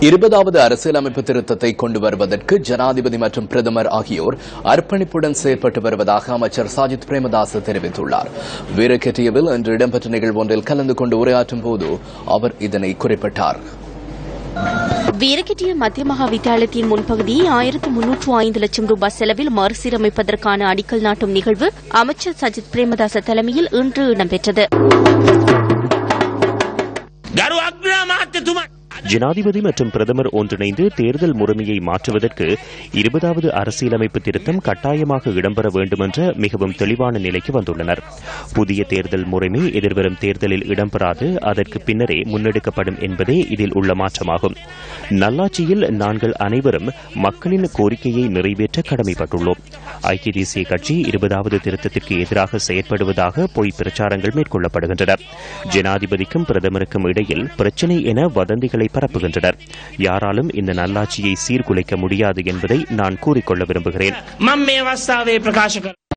இருபதாவது அரசியலமைப்பு திருத்தத்தை கொண்டு வருவதற்கு ஜனாதிபதி மற்றும் பிரதமர் ஆகியோர் அர்ப்பணிப்புடன் செயல்பட்டு வருவதாக அமைச்சர் சாஜித் பிரேமதாஸ் தெரிவித்துள்ளார். வீரகெட்டியவில் இன்று இடம்பெற்ற நிகழ்வு ஒன்றில் கலந்து கொண்டு உரையாற்றும் போது அவர் இதனை குறிப்பிட்டார். வீரகெட்டிய மத்திய மகா வித்தியாலயத்தின் முன்பகுதியை ஆயிரத்து முன்னூற்று ஐந்து லட்சம் ரூபாய் செலவில் மறுசீரமைப்பதற்கான அடிக்கல் நாட்டும் நிகழ்வு அமைச்சர் சஜித் பிரேமதாச தலைமையில் இன்று இடம்பெற்றது. ஜனாதிபதி மற்றும் பிரதமர் ஒன்றிணைந்து தேர்தல் முறைமையை மாற்றுவதற்கு இருபதாவது அரசியலமைப்பு திருத்தம் கட்டாயமாக இடம்பெற வேண்டும் என்ற மிகவும் தெளிவான நிலைக்கு வந்துள்ளனர். புதிய தேர்தல் முறைமை எதிர்வரும் தேர்தலில் இடம்பெறாது அதற்கு பின்னரே முன்னெடுக்கப்படும் என்பதே இதில் உள்ள மாற்றமாகும். நல்லாட்சியில் நாங்கள் அனைவரும் மக்களின் கோரிக்கையை நிறைவேற்ற கடமைப்பட்டுள்ளோம். ஐக்கிய தேசிய கட்சி இருபதாவது திருத்தத்திற்கு எதிராக செயற்படுவதாக பொய் பிரச்சாரங்கள் மேற்கொள்ளப்படுகின்றன. ஜனாதிபதிக்கும் பிரதமருக்கும் இடையில் பிரச்சினை என வதந்திகளை பரப்புகின்றனர். யாராலும் இந்த நல்லாட்சியை சீர்குலைக்க முடியாது என்பதை நான் கூறிக்கொள்ள விரும்புகிறேன்.